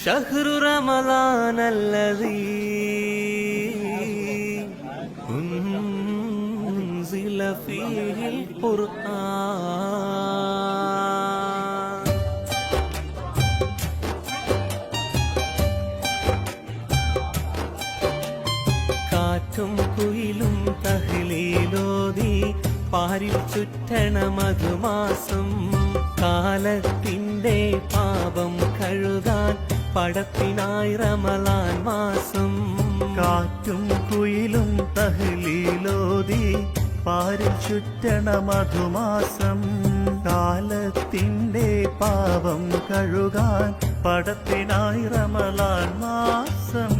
ഷഹ്റു റമലാനല്ലതീ ഉൻസില ഫീഹിൽ ഖുർആൻ. കാറ്റും കുയിലും തഹ്ലീലോതി പാരിൽ ചുറ്റണമതുമാസം കാലത്തിൻ പടത്തിനായി റമലാൻ മാസം. കാറ്റും കുയിലും തഹലീലോതി പാരിൽ ചുറ്റണ മധുമാസം. കാലത്തിന്റെ പാപം കഴുകാൻ പടത്തിനായി റമലാൻ മാസം.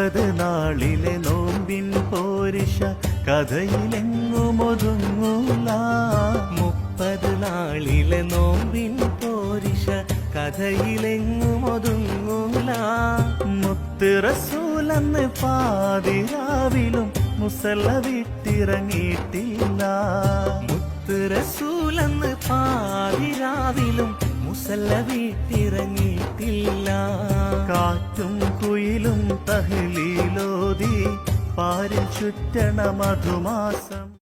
മുപ്പത് നാളിലെ നോമ്പിൻ പോരിഷ കഥയിലെങ്ങുമൊതുങ്ങൂല. മുപ്പത് നാളിലെ നോമ്പിൻ പോരിഷ കഥയിലെങ്ങുമൊതുങ്ങൂല. മുത്ത് റസൂലെന്ന് പാതിരാവിലും മുസല്ല വിട്ടിറങ്ങിയിട്ടില്ല. മുത്ത് റസൂലെന്ന് പാതിരാവിലും മുസല്ല വിട്ടിറങ്ങിയിട്ടില്ല. കാറ്റും കുയിലും തഹ്ലീലോതി പാരിൽ ചുറ്റണ മധുമാസം.